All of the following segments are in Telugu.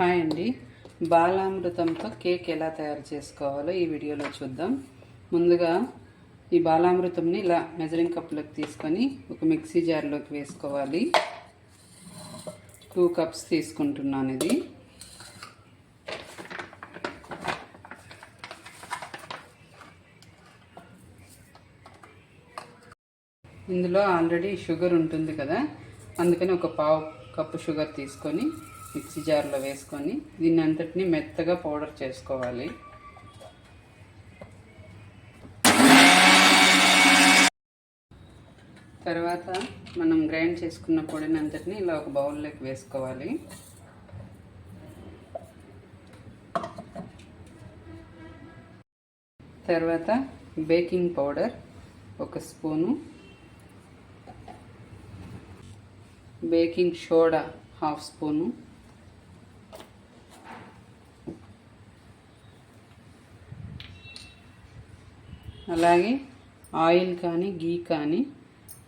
హాయ్ అండి. బాలామృతంతో కేక్ ఎలా తయారు చేసుకోవాలో ఈ వీడియోలో చూద్దాం. ముందుగా ఈ బాలామృతంని ఇలా మెజరింగ్ కప్లోకి తీసుకొని ఒక మిక్సీ జార్లోకి వేసుకోవాలి. టూ కప్స్ తీసుకుంటున్నాను ఇది. ఇందులో ఆల్రెడీ షుగర్ ఉంటుంది కదా అందుకని ఒక పావు కప్పు షుగర్ తీసుకొని మిక్సీ జార్లో వేసుకొని దీన్ని అంతటిని మెత్తగా పౌడర్ చేసుకోవాలి. తర్వాత మనం గ్రైండ్ చేసుకున్న పొడిని అంతటిని ఇలా ఒక బౌల్లోకి వేసుకోవాలి. తర్వాత బేకింగ్ పౌడర్ ఒక spoon. Baking soda half spoon. అలాగే ఆయిల్ కానీ గీ కానీ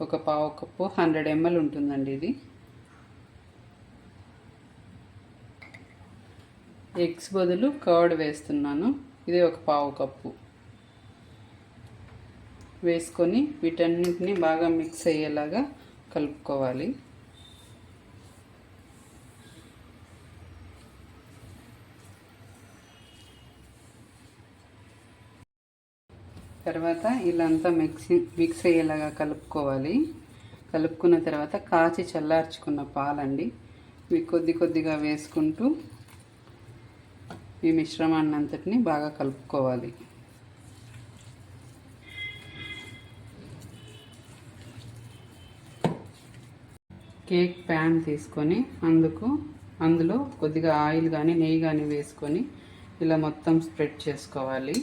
ఒక పావు కప్పు హండ్రెడ్ ఎంఎల్ ఉంటుందండి ఇది. ఎగ్స్ బదులు కర్డ్ వేస్తున్నాను. ఇది ఒక పావు కప్పు. వేసుకొని వీటన్నింటినీ బాగా మిక్స్ అయ్యేలాగా కలుపుకోవాలి. తర్వాత ఇలా అంతా మిక్సీ మిక్స్ అయ్యేలాగా కలుపుకోవాలి. కలుపుకున్న తర్వాత కాచి చల్లార్చుకున్న పాలండి. ఇవి కొద్ది కొద్దిగా వేసుకుంటూ ఈ మిశ్రమాన్ని అంతటిని బాగా కలుపుకోవాలి. కేక్ ప్యాన్ తీసుకొని అందుకు అందులో కొద్దిగా ఆయిల్ కానీ నెయ్యి కానీ వేసుకొని ఇలా మొత్తం స్ప్రెడ్ చేసుకోవాలి.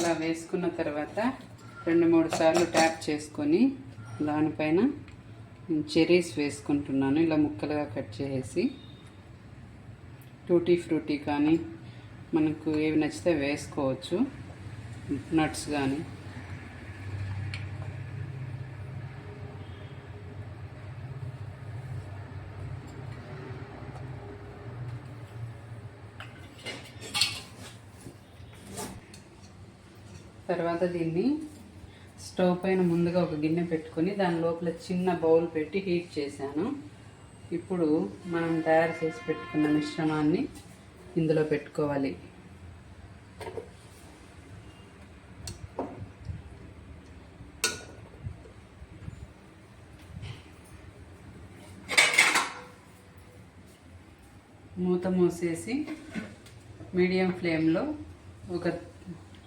అలా వేసుకున్న తర్వాత రెండు మూడు సార్లు ట్యాప్ చేసుకొని దానిపైన చెరీస్ వేసుకుంటున్నాను. ఇలా ముక్కలుగా కట్ చేసి టూటీ ఫ్రూటీ కానీ మనకు ఏవి నచ్చితే వేసుకోవచ్చు. నట్స్ కానీ. తర్వాత దీన్ని స్టవ్ పైన ముందుగా ఒక గిన్నె పెట్టుకొని దాని లోపల చిన్న బౌల్ పెట్టి హీట్ చేశాను. ఇప్పుడు మనం తయారు చేసి పెట్టుకున్న మిశ్రమాన్ని ఇందులో పెట్టుకోవాలి. మూత మూసేసి మీడియం ఫ్లేమ్లో ఒక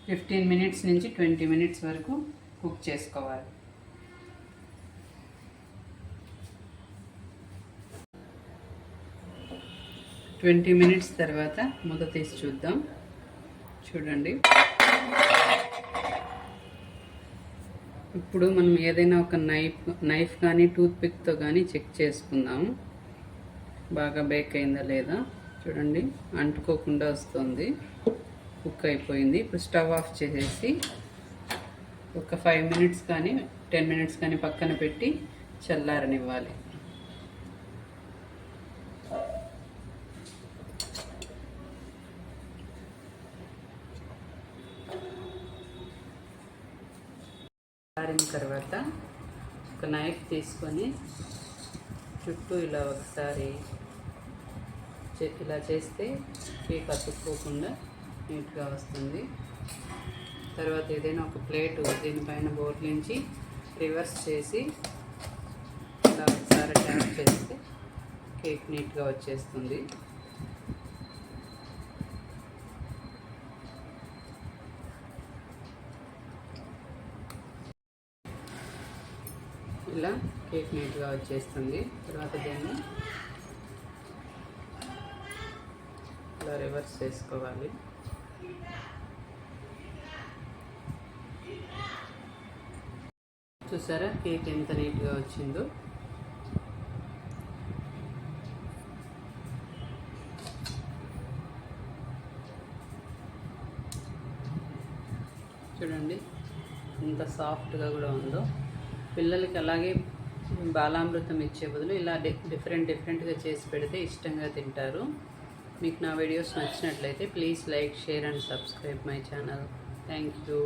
ఫిఫ్టీన్ మినిట్స్ నుంచి ట్వంటీ మినిట్స్ వరకు కుక్ చేసుకోవాలి. ట్వంటీ మినిట్స్ తర్వాత మూత తీసి చూద్దాం. చూడండి. ఇప్పుడు మనం ఏదైనా ఒక నైఫ్ నైఫ్ కానీ టూత్పిక్తో కానీ చెక్ చేసుకుందాము బాగా బేక్ అయిందా లేదా? చూడండి. అంటుకోకుండా వస్తుంది. కుక్ అయిపోయింది. ఇప్పుడు స్టవ్ ఆఫ్ చేసేసి ఒక ఫైవ్ మినిట్స్ కానీ టెన్ మినిట్స్ కానీ పక్కన పెట్టి చల్లారనివ్వాలి. చల్లారిన తర్వాత ఒక నైఫ్ తీసుకొని చుట్టూ ఇలా ఒకసారి ఇలా చేస్తే కేక్ అతుక్కోకుండా నీట్గా వస్తుంది. తర్వాత ఏదైనా ఒక ప్లేట్ దీనిపైన బోర్లించి రివర్స్ చేసి ఇలా ఒకసారి ట్యాప్ చేస్తే కేక్ నీట్గా వచ్చేస్తుంది. ఇలా కేక్ నీట్గా వచ్చేస్తుంది. తర్వాత దీన్ని ఇలా రివర్స్ చేసుకోవాలి. చూసారా? కేక్ ఎంత నీట్గా వచ్చిందో. చూడండి ఎంత సాఫ్ట్గా కూడా ఉందో. పిల్లలకి అలాగే బాలామృతం ఇచ్చే బదులు ఇలా డిఫరెంట్ డిఫరెంట్గా చేసి పెడితే ఇష్టంగా తింటారు. మీకు నా వీడియోస్ నచ్చినట్లయితే please like share and subscribe my channel. Thank you.